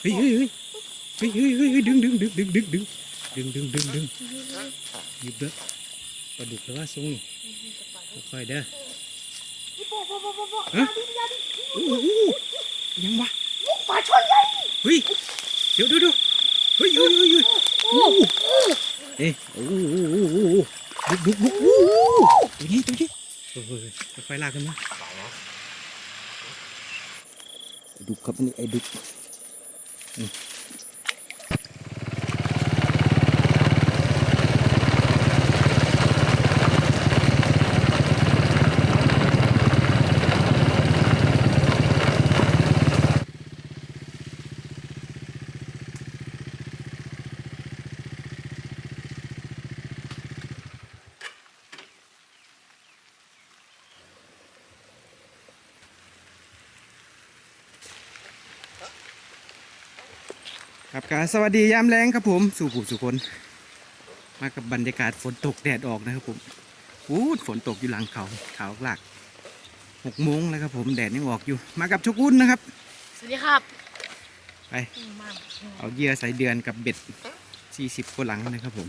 เฮ้ยเฮ้ยเฮ้ยเฮ้ยเฮ้ยเฮ้ยเฮ้ยดึงดึงดึงดึงดึงดึงดึงดึงดึงดึงหยิบเด้อปลาดุกแล้วว่าทรงนี่ค่อยๆเด้อโปโปโปโปโปฮะยาดิยาดิโอ้โหยังวะปลาช่อนใหญ่เฮ้ยเดี๋ยวเดี๋ยวเดี๋ยวเฮ้ยเฮ้ยเฮ้ยเฮ้ยโอ้โอ้โหเอ้ยโอ้โหโอ้โหโอ้โหดุกดุกดุกโอ้โหตัวนี้ตัวนี้เฮ้ยเฮ้ยเฮ้ยค่อยๆลากกันมาไอ้ดุกครับอันนี้ไอ้ดุก 嗯。 ครับกาสวัสดียามแรงครับผม สู่ผู้สุคน มากับบรรยากาศฝนตกแดดออกนะครับผมอู้ฝนตกอยู่หลังเขาเขาหลักหกโมงแล้วครับผมแดดยังออกอยู่ มากับชกุนนะครับ สวัสดีครับ ไป เอาเหยื่อใส่เดือนกับเบ็ด40กว่าหลังนะครับผม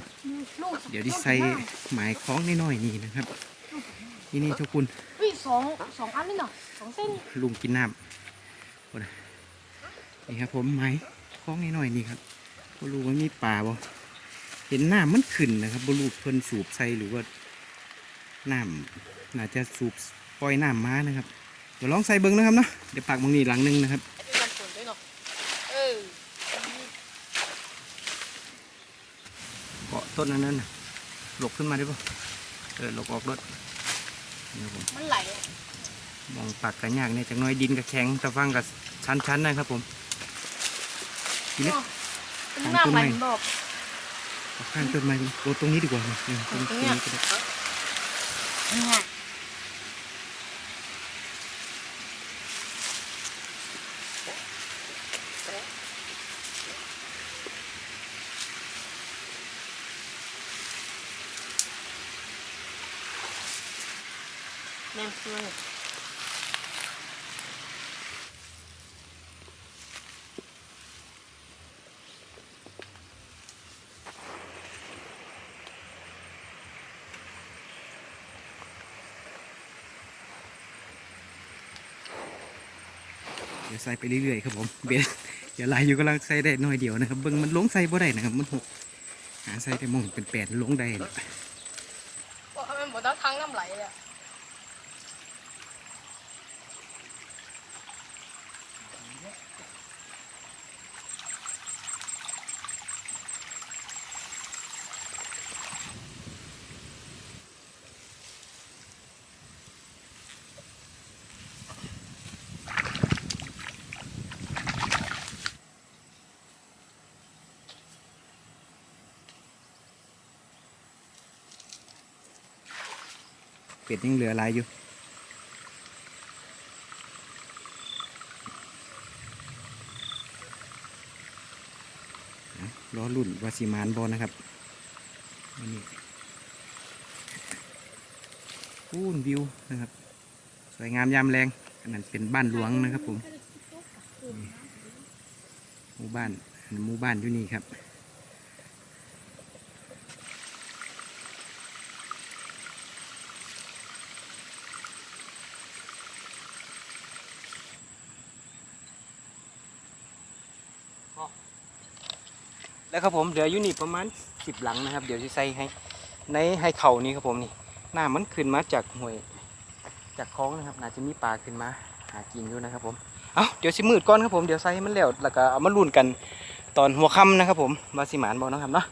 ลูกเดี๋ยวที่ใส่หมายคล้องน้อยๆนี่นะครับที่นี่ชกุนเฮ้ยสองสองอันนี่เนาะสองเส้นลุงกินน้ำโอ้นะนี่ครับผมไม้ คล้องน้อยนี่ครับบรู้ว่ามีปลาบ่เห็นน้ำมันขึ้นนะครับบรูเพิ่นสูบใส่หรือว่าน้ำน่าจะสูบปล่อยน้ำมานะครับเดี๋ยวลองใส่เบิ้งนะครับเนาะเดี๋ยวปากบางนี้หลังหนึงนะครับเกาะต้นนั้นน่ะหลบขึ้นมาได้ปะเออหลบออกรถนี่ผมมันไหลมองปากกันยากเนี่ยจากน้อยดินกับแข็งตะฟังกับชั้นๆนะครับผม กินเลยข้างต้นไม้ข้างต้นไม้โอ้ตรงนี้ดีกว่าเนี่ตรงนี้ก็ได้แมงคือ ใส่ไปเรื่อยๆครับผมเบ็ดอย่าลายอยู่กำลังใส่ได้น้อยเดียวนะครับเบิ้งมันลงใส่บ่ได้นะครับมันหกหาใส่ได้มองเป็นแปดลงได้แหละ ว่ามันหมดแล้วทั้งน้ำไหลเลยอะ เป็ดยังเหลือหลายอยู่เอรอลุ่นวาสิมานบอลนะครับนนี่พูนวิวนะครับ สวยงามยามแรงอันนั้นเป็นบ้านหลวงนะครับผมหมู่บ้านอันนั้นหมู่บ้านอยู่นี่ครับ ครับผมเดี๋ยวอยู่นี่ประมาณสิบหลังนะครับ เดี๋ยวจะใส่ให้ในให้เข่านี้ครับผมนี่หน้ามันขึ้นมาจากห้วยจากคลองนะครับน่าจะมีปลาขึ้นมาหากินอยู่นะครับผมเอาเดี๋ยวสิมืดก่อนครับผมเดี๋ยวใส่ให้มันแล้วแล้วก็เอามาลุ้นกันตอนหัวค่ำนะครับผมมาสิหมานบอนะครับเนาะ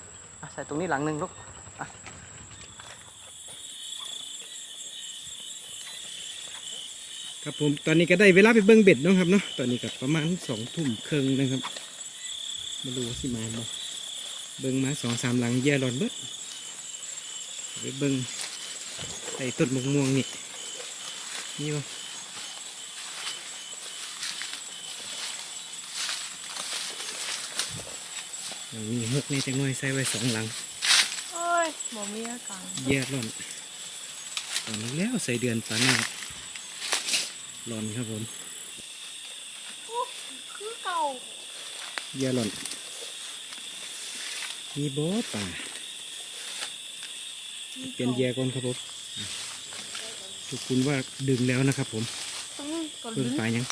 ใส่ตรงนี้หลังหนึ่งลูกครับผมตอนนี้ก็ได้เวลาไปเบิ้งเบ็ดนะครับเนาะตอนนี้ก็ประมาณสองทุ่มครึ่งนะครับมาดูว่าสิหมานบอ เบิ่งมาสองสามหลังแย่ร้อนเบิดไปเบิ่งใส่ต้นมะม่วงนี่นี่บ่มีหกนี่จังหน่อยใส่ไว้สองหลังโอ้ยหมอมีอาการแย่ร้อนตอนนี้แล้วใส่เดือนฟ้าหน้าร้อนครับผมคือเก่าเหยื่อหล่น มีโบป่าเปลี่ยนเหยื่อก่อนครับผมอะทุกคุณว่าดึงแล้วนะครับ ผมต้องก็เพิ่ลุ้งนปลายัง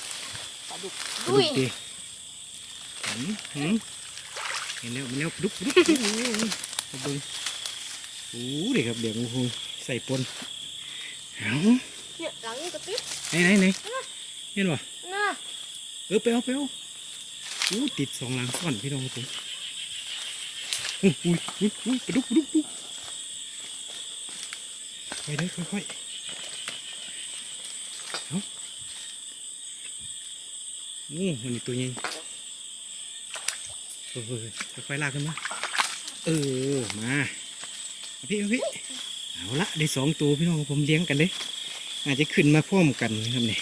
ปลาดุกปลาดุดุยกดีหืมหืมเห็นแล้วเห็นแล้วปลาดุกปลาดุกโอ้โหมาเบิ้งโอ้เด็กครับเดี๋ยวงูคงใส่ปนเอาเนี่ยหลังนี่ก็ติดไหนไหนไหนเห็นป่ะน่ะเออไปเอาไปเอาอู้ติดสองหลังก่อนพี่น้องครับผม อุ้ยอุ้ยอุ้ยอุ้ยปดุกดุกปลาดุกไปเลยค่อยๆเอาโอ้มันนี่ตัวใหญ่เฮ้ยค่อยๆลากขึ้นมา เออ มาพี่พี่เอาละได้สองตัวพี่น้องผมเลี้ยงกันเลย อาจจะขึ้นมาพร้อมกันนะครับเนี่ย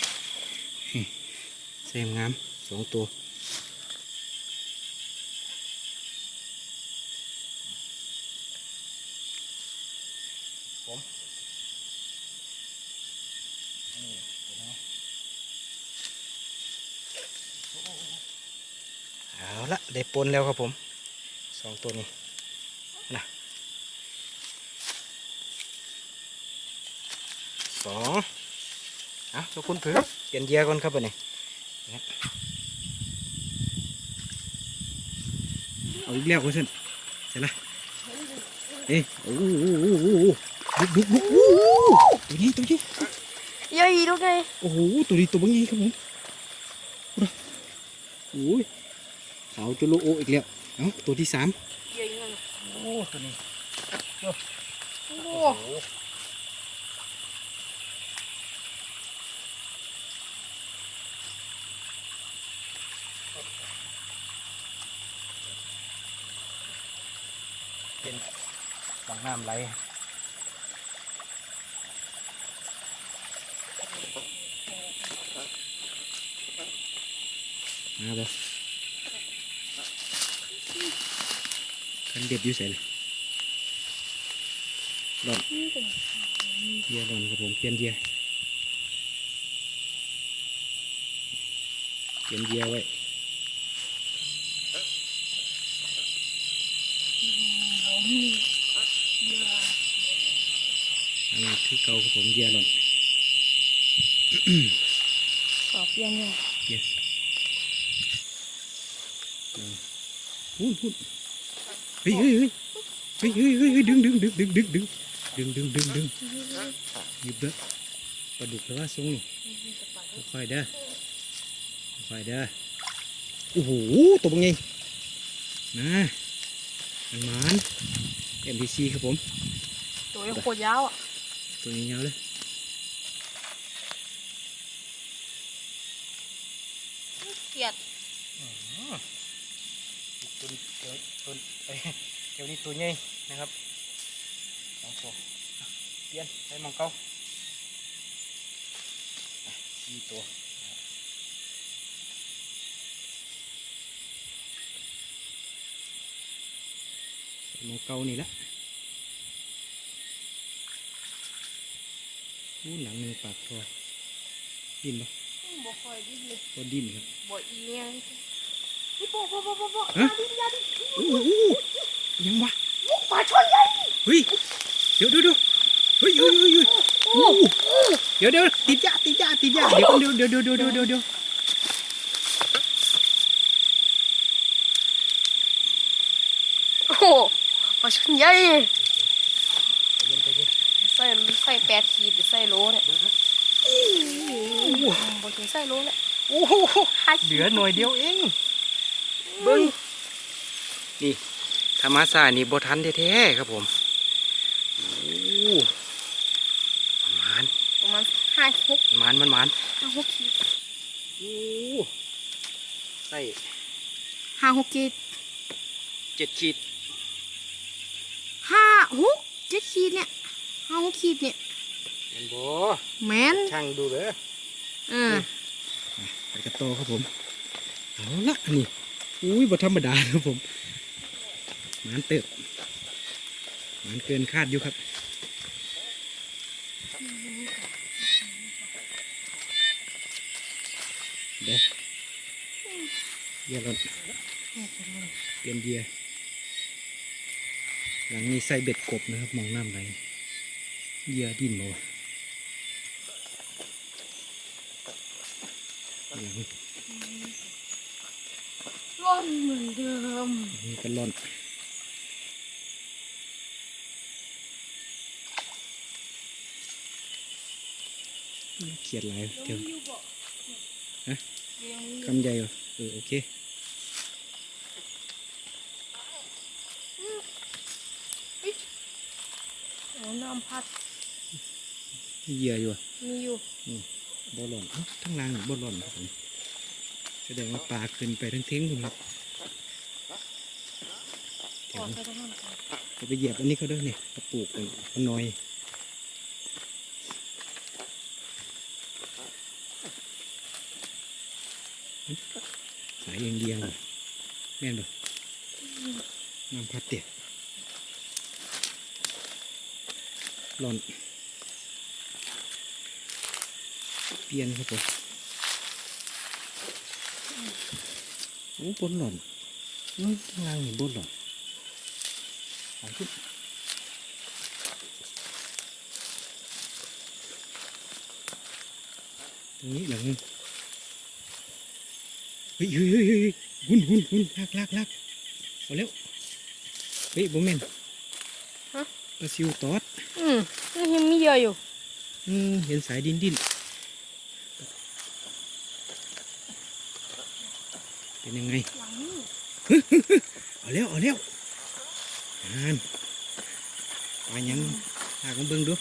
แซมงามสองตัวผมเอาละ ได้ปนแล้วครับผมสองตัวนี้นะสองเอาทุกคนเผื่อเปลี่ยนเหยียก่อนครับวันนี้เอาอีกแล้วคุณเส้นเสร็จละเอ้ยโอ้โหโอ้โหโอ้โหดุกดุกดุกโอ้โหตัวนี้ตัวนี้ใหญ่ดูไงโอ้โหตัวนี้ตัวบางนี้ครับผมโอ้ย ขาวจุลโออีกแล้วเอ้าตัวที่สามโอ้ตัวนี้โอ้เป็นบางน้ำไหลมาเลย คันเด็ดอยู่ใส่เลยหลอนเหยียหลอนครับผมเปลี่ยนเหยียเปลี่ยนเหยียไว้อันนี้คือเก่าครับผมเหยียหลอนขอเปลี่ยนเนี่ยพูดพูดเฮ้ยเฮ้ยเฮ้ยเฮ้ยเฮ้ยเฮ้ยเฮ้ยดึงดึงดึงดึงดึงดึงดึงดึงดึงดึงหยิบเด้อปลาดุกแล้วว่าทรงนี่ค่อยๆเด้อค่อยๆเด้อโอ้โหตัวเป็นไงนะมันมัน MPC ครับผม ตัวนี้โคตรยาวอะ ตัวนี้ยาวเลยเกลียด ตัวตัวตัวเอ้ยเดี๋ยวนี้ตัวใหญ่นะครับสองตัวเปลี่ยนใส่หมองเก่าอะสี่ตัวใส่หมองเก่านี่ละอู้หลังหนึ่งปากคอดิ้นปะบ่ค่อยดิ้นเลยก็ดิ้นครับบ่อีเนี่ยนี่ โปะโปะโปะโปะโปะฮะยาดิ้นยาดิ้นโอ้โหยังวะปลาช่อนใหญ่เฮ้ยเดี๋ยวเดี๋ยวเดี๋ยวเฮ้ยเฮ้ยเฮ้ยเฮ้ยโอ้โอ้โหเดี๋ยวเดี๋ยวติดยาติดยาติดยาเดี๋ยวก่อนเดี๋ยวเดี๋ยวเดี๋ยวเดี๋ยวเดี๋ยวเดี๋ยวโหปลาช่อนใหญ่ใจเย็นใจเย็นใส่ใส่แปดขีดหรือใส่โลเนี่ยเดี๋ยวนะบ่ถึงใส่โลเนี่ยโอ้โหห้าเหขีลืดอหน่อยเดียวเอง เบิ้งนี่ธรรมศาสตร์นี่บทันแท้ๆครับผมโอ้มันประมาณห้าหกมันมันมันห้าหกขีดโอ้ใส่ห้าหกขีดเจ็ดขีดห้าหกเจ็ดขีดเนี่ยห้าหกขีดเนี่ยเห็นบ่แมนช่างดูเลยเออไปกระโตครับผมเอาละนี่ อุ้ยบธรรมดาครับผมหมันเติบหมันเกินคาดอยู่ครับเด้อเยี่ยมเลยอืมจะมันเปลี่ยนเหยื่อหลังนี้ใส่เบ็ดกบนะครับ มองน้ำไหลเหยื่อดิ้นบ่วะหลังร่อนเหมือนเดิม นี้ก็ร่อนเขียดหลายเดี๋ยวฮะคำใหญ่เหรอเออโอเคโอ้น้ำพัดมีเหยื่ออยู่อะมีอยู่บ่หล่นเอ้าทั้งล่างนี่บ่หล่นครับผมแสดงว่าปลาขึ้นไปทั้งเท้งคุณครับ อเดี๋ยอกไปตรงนั้นก่อนจะไปเหยียบอันนี้เขาด้วยเนี่ยกระปลูกมันมันน้อยสายเอียงเดียงเลยแม่นบ่น้ำพัดเตี่ยหล่นเปลี่ยนครับผมโอ้บนหล่นอื้อข้างล่างนี่บนหล่น เอาขึ้นตรงนี้หลังนึงเฮ้ยเฮ้ยเฮ้ยเฮ้ยหุ่นหุ่นหุ่นลากลากลากเอาเร็วเฮ้ยบ่แม่นปลาซิวตอด อืมนี่ยังมีเยอะอยู่ อืม เห็นสายดินดินเป็นยังไงหลังนี่เอาเร็วเอาเร็วอ่าน ปลายังหากันเบิ่งดู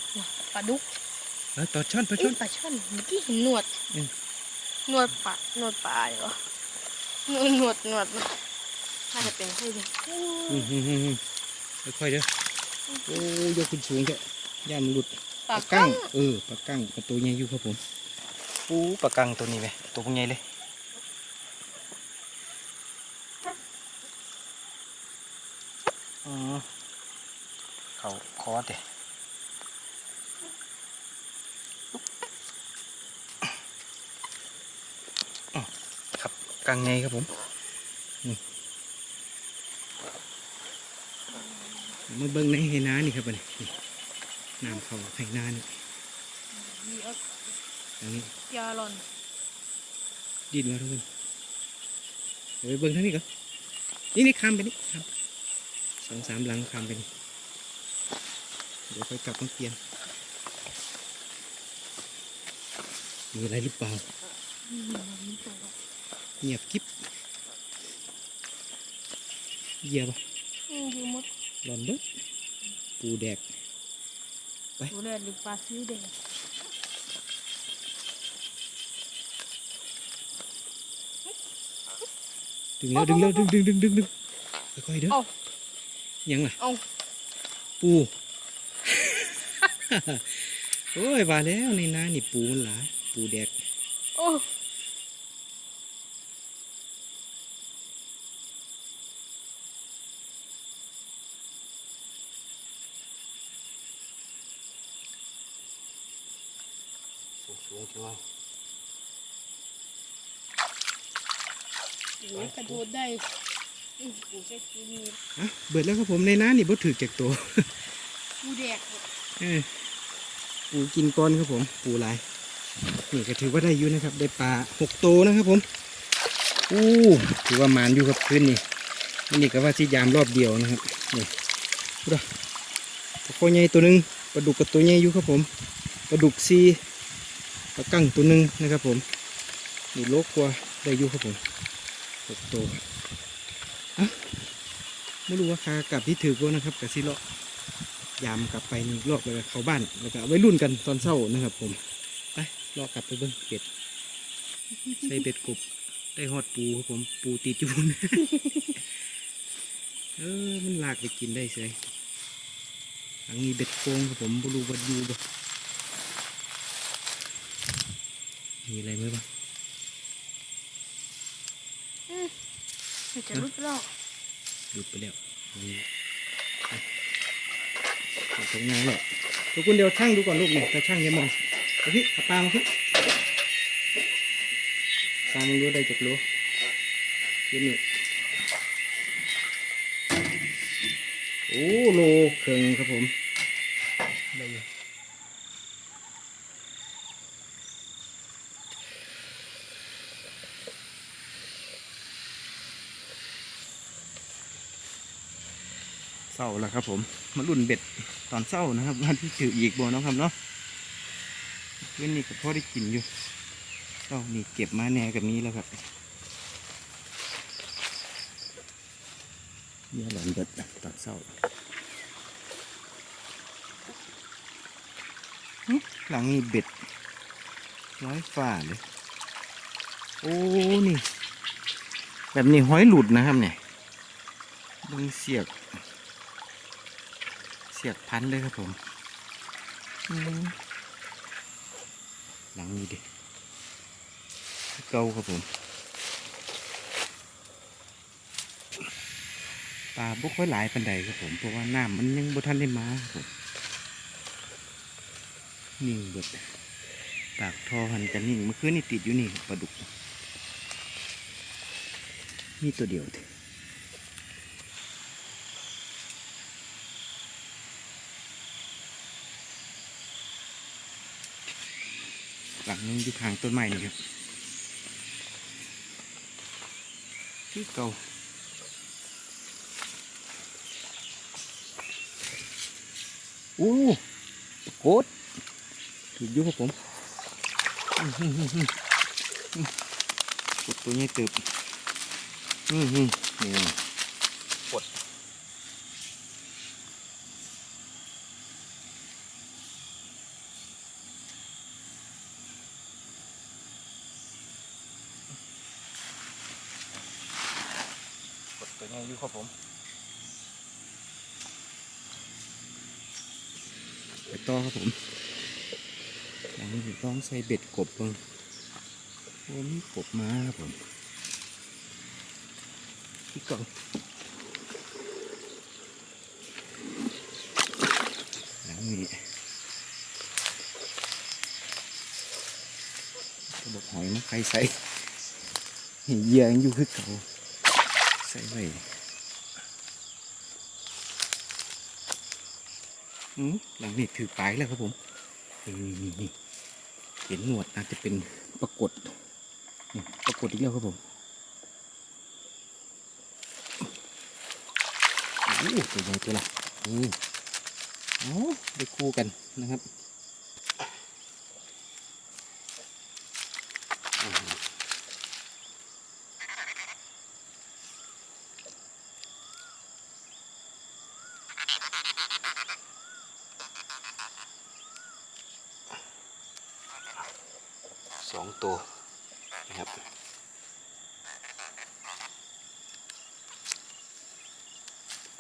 ปลาดุกเออตอดช่อนปลาเอ้ช่อยนปลาช่อนเมื่อกี้เห็นหนวดอืมหนวดปลาหนวดปลาเหรอหนวดหนวดหนวดน่าจะเป็นใช่ไหมอืมอืมอืมอืมค่อยๆเด้อโอ้ยกขึ้นสูงแค่ย่านมันหลุดปลากั้กั้งงเออปลากั้งกับตัวใหญ่อยู่ครับผมปูปลากั้งตัวนี้ไหมตัวพวกใหญ่เลยอ๋อ เขาคอแต่อ๋อครับกั้งใหญ่ครับผมนี่มาเบิ้งในให้น้านี่ครับบัดนี้นี่น้ำเขาให้น้านี่อันนี้ยาหลอนดินมาทุกคนเดี๋ยวไปเบิ่งทางนี้ก่อนนี่นี่ข้ามไปนี่ข้าม สองสามหลังข้ามไปนี่เดี๋ยวค่อยกลับมาเปลี่ยนมีอะไรหรือเปล่าเงียบกิ๊บเหยียบอะอืมอยู่หมดหลอนเด้อปูแดกดูแลหรือปลาซิวแดงดึงแล้วดึงแล้วดึงดึงดึงดึงดึงค่อยๆเด้อเอา ยังล่ะเอาปูโอ้ยว่าแล้วในนานี่ปูมันหลายปูแดกโอ้สูงสูงจังเลยโหกระโดดได้ เบิดแล้วครับผมในน้านี่บ่ถือจากตัวกูแดกหมดเออปูกินก้อนครับผม ปูหลายนี่ก็ถือว่าได้อยู่นะครับ ได้ปลาหกตัวนะครับผมอู้ถือว่าหมานอยู่ครับคืนนี่อันนี่ก็ว่าสิยามรอบเดียวนะครับนี่ดูดิปลาโคใหญ่ตัวหนึ่งปลาดุกกับตัวใหญ่อยู่ครับผมปลาดุกซีปลากั้งตัวหนึ่งนะครับผมนี่โลกกว่าได้อยู่ครับผมหกตัวอะ ไม่รู้ว่าคากลับที่ถือก็นะครับกับซิเลาะยามกลับไปนี่รอบแล้วก็เขาบ้านแล้วก็ไว้รุ่นกันตอนเช้านะครับ ผมไปรอกลับไปเบิ้งเป็ดใส่เป็ดกบได้ฮอดปูครับผมปูตีจูนเออมันลากไปกินได้เลยอันนี้เบ็ดโกงครับผมบรูวัดยูบ่มีอะไรไหมบ้าง จะลุดแล้วหลุดไปแล้วนี่ขอนแหละทุกคนเดี๋ยวช่างดูก่อนลูกเนี่ยแต่ช่างยังมองเอาพี่าปลามาพี่ปลามึงรู้ได้จากรู้ยืนนี่โอ้โลเคืงครับผม เศร้าแล้วครับผม มารุ่นเบ็ดตอนเศร้านะครับวันที่ถืออีกบ่เนาะครับเนาะเว้นนี่กับพ่อได้กินอยู่เศร้านี่เก็บมาแน่กับนี้แล้วครับเนี่ยหลังเบ็ดตอนเศร้าหลังนี้เบ็ดร้อยฝ่าเลย โอ้นี่ แบบนี้ห้อยหลุดนะครับเนี่ยบึงเสียก เสียกพันเลยครับผมอืมหลังนี้ดิเก่าครับผมปลาบ่ค่อยหลายปันใดครับผมเพราะว่าน้ำมันยังบ่ทันได้มาครับผมนิ่งเบิดปากทอหันกันนิ่งเมื่อคืนนี่ติดอยู่นี่ปลาดุกมีตัวเดียวเถอะ หลังนึงอยู่ข้างต้นไม้นี่ครับที่เก่าโอ้ตะโกดถูกอยู่ครับผมกดตัวใหญ่เติบอืมอืมเนี่กดกดตัวนี้อยู่ครับผมไปต่อครับผมหลังนี้ต้องใส่เบ็ดกบบิ่งโอ้มีกบมาครับผมที่กอนหลังนี้กระบอกหอยมาใครใส่เห็นเยื่อยังอยู่คือเก่าใส่ไว้อืมหลังนี้ถือปลายแล้วครับผมนี่นี่นี่ เห็นหนวดอาจจะเป็นปรากฏปรากฏอีกแล้วครับผมโอ้ตัวใหญ่ตัวละอืมโอ้ได้คู่กันนะครับ ตัวนะครับ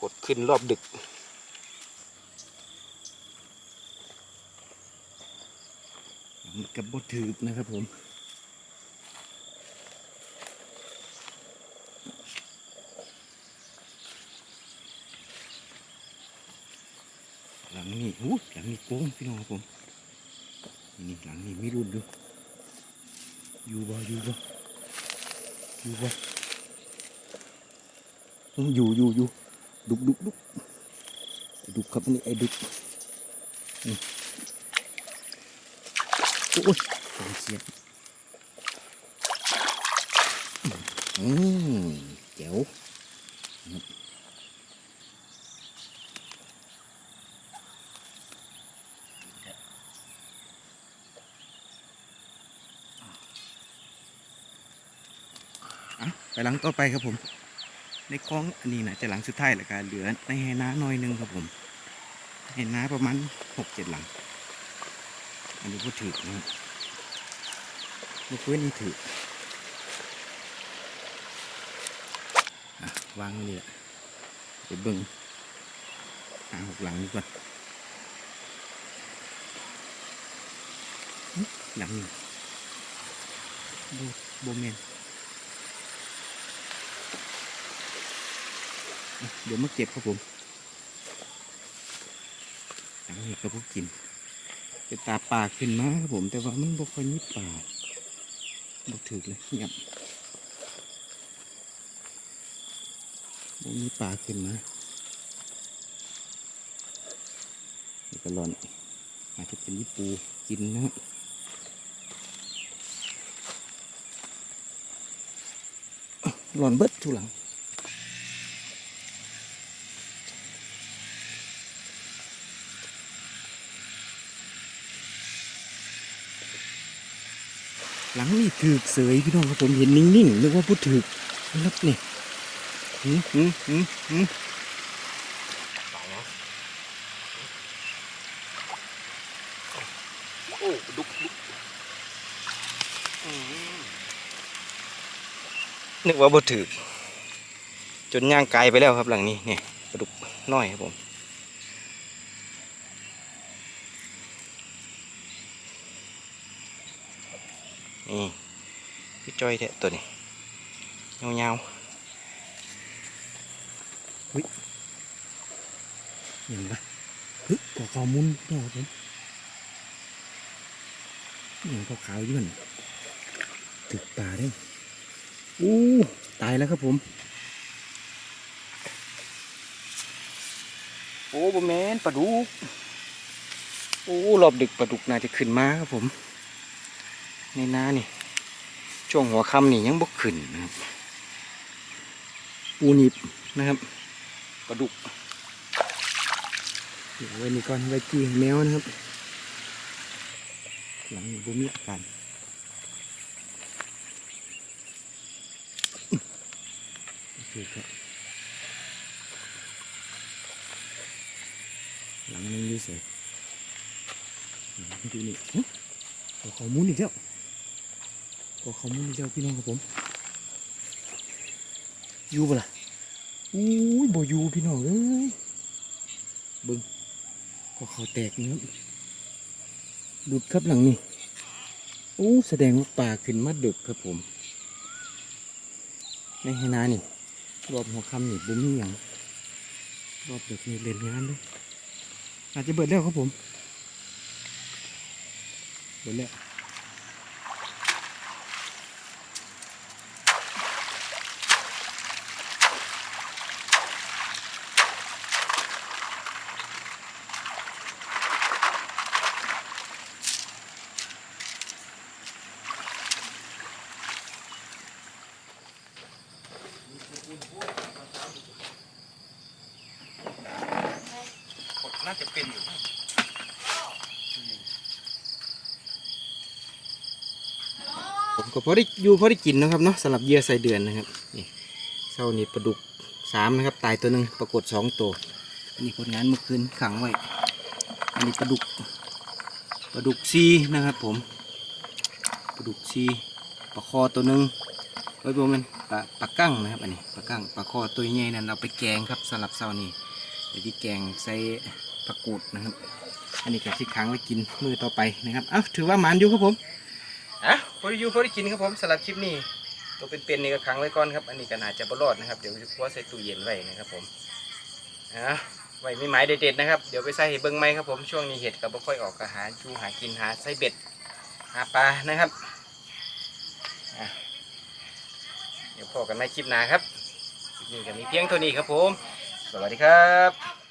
กดขึ้นรอบดึกกับบดถืบนะครับผมหลังนี้อู้หลังนี้โก้งพี่น้องครับผม นี่หลังนี้ไม่รุนดู อยู่บ่อยู่บ่อยู่บ่อยู่อยู่อยู่ดุกดุกดุกดุกครับนี่ไอ้ดุกโอ้ยเสียบอืมเจ๋วอะไป หลังต่อไปครับผม ในกล้องอันนี้นะจะหลังสุดท้ายแล้วก็เหลือในแหน้าน้อยหนึงครับผมแหน้าประมาณหกเจ็ดหลัง อันนี้ก็ถือนะครับเมื่อคืนนี้ถือวางนี่แหละเดี๋ยวเบิ่งหาหกหลังนี้ก่อนหึหลังนี้โบโบเมน เดี๋ยวมาเก็บครับผมหลังนี้ก็พวกกินเป็นตาปลาขึ้นมาครับผมแต่ว่ามันบ่ค่อยมีปลาบ่ถึกเลยเงียบบ่มีปลาขึ้นมานี่ก็หล่อนอาจจะเป็นญี่ปูกินนะหล่อนเบิดทุหลัง หลังนี่ถือเสยพี่น้องครับผมเห็นนิ่งๆนึกว่าพูดถือนะครับนี่หืมหืมหืมหืมโอ้ดุกดุกนึกว่าบ่ถือจนย่างไกลไปแล้วครับหลังนี้เนี่ยปลาดุกน้อยครับผม นี่พี่จ้อยแท้ตัวนี้เงาๆเฮ้ยเห็นปะเฮ้ยก่อขาวมุนเนาะผมเห็นขาวๆยู่นถึกตาได้อู้ตายแล้วครับผม โอ้บแมนปลาดุก โอ้รอบดึกปลาดุกน่าจะขึ้นมาครับผม ในนานี่ ช่วงหัวค่ำนี่ยังบกขึ้นนะครับปูนิบนะครับปลาดุกเดี๋ยวไว้นี่ก่อนไว้จีแมวนะครับ หลังนี้บุมีอาการโอเคครับหลังนึงอยู่เสร็จดูนี่หึเอาข้อมูลอีกแล้ว ก็เขาไมุ่งเจ้าพี่น้องครับผมอยู่ปะล่ะอุ้ยบ่อยู่พี่น้องเอ้ยเบิ้งก็เขาแตกนี่ครับดุดครับหลังนี่โอ้แสดงว่าป่าขึ้นมาดึกครับผม ในไหนานี่รอบหัวคำนี่บุ้มนี่ยังรอบดึกนี่เล่นงานเลยอาจจะเบิดแล้วครับผมเบิดแล้วาจะเป็นอยู่นะผมก็พอได้อยู่พอได้กินนะครับเนาะสำหรับเยื่อใส่เดือนนะครับนี่เช้านี้ปลาดุกสามนะครับ ตายตัวหนึ่งปรากฏสองตัวอันนี้ผลงานเมื่อคืนขังไว้อันนี้ปลาดุกปลาดุกซีนะครับผมปลาดุกซีปลาคอตัวหนึ่งไว้ประมาณปลาปลากั้งนะครับอันนี้ปลากั้งปลาคอตัวใหญ่นั่นเอาไปแกงครับสำหรับเช้านี้เดี๋ยวที่แกงใส่ ผักกูดนะครับ อันนี้ก็ที่ค้างไว้กินมือต่อไปนะครับเอ้าถือว่าหมานอยู่ครับผมอะพอได้อยู่พอได้กินครับผมสำหรับคลิปนี้ตัวเป็นๆนี่ก็ค้างไว้ก่อนครับอันนี้ก็น่าจะบรอดนะครับเดี๋ยวจะคว้าใส่ตู้เย็นไว้นะครับผมอะไว้มีหมายเด็ดๆนะครับเดี๋ยวไปใส่ให้เบิ้งไหมครับผมช่วงนี้เห็ดก็บ่ค่อยออกก็หาจูหากินหาใส่เบ็ดหาปลานะครับเดี๋ยวพอกันในคลิปหน้าครับคลิปนี้ก็มีเพียงเท่านี้ครับผม สวัสดีครับ